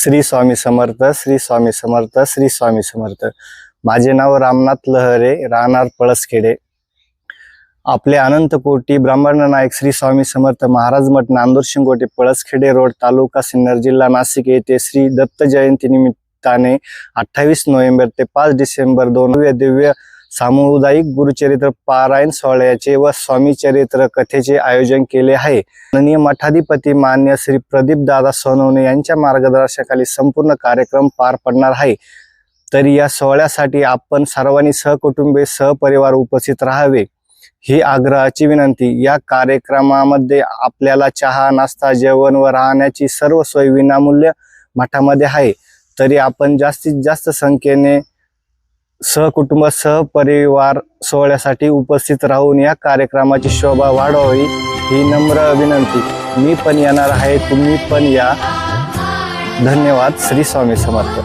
श्री स्वामी समर्थ श्री स्वामी समर्थ श्री स्वामी समर्थ. माझे नाव रामनाथ लहरे राहणार पळसखेडे. आपले अनंत कोटी ब्राह्मण नायक श्री स्वामी समर्थ महाराज मठ नांदूर शिंगोटे पळसखेडे रोड तालुका सिन्नर जिल्हा नाशिक येथे श्री दत्त जयंती निमित्ताने अठ्ठावीस नोव्हेंबर ते पाच डिसेंबर दोन दिव्य दिव्य सामुदायिक गुरुचरित्र पारायण सोहळ्याचे व स्वामी चरित्र कथेचे आयोजन केले आहे. माननीय मठाधिपती मान्य श्री प्रदीप दादा सोनवणे यांच्या मार्गदर्शनाखाली संपूर्ण कार्यक्रम पार पडणार आहे. तरी या सोहळ्यासाठी आपण सर्वांनी सहकुटुंबे सहपरिवार उपस्थित राहावे. ही आग्रहाची विनंती या कार्यक्रमामध्ये आपल्याला चहा नाश्ता जेवण व राहण्याची सर्व सोय विनामूल्य मठामध्ये आहे. तरी आपण जास्तीत जास्त संख्येने सहकुटुंब सहपरिवार सोहळ्यासाठी उपस्थित राहून या कार्यक्रमाची शोभा वाढवावी ही नम्र विनंती. मी पण येणार आहे तुम्ही पण या. धन्यवाद श्री स्वामी समर्थ.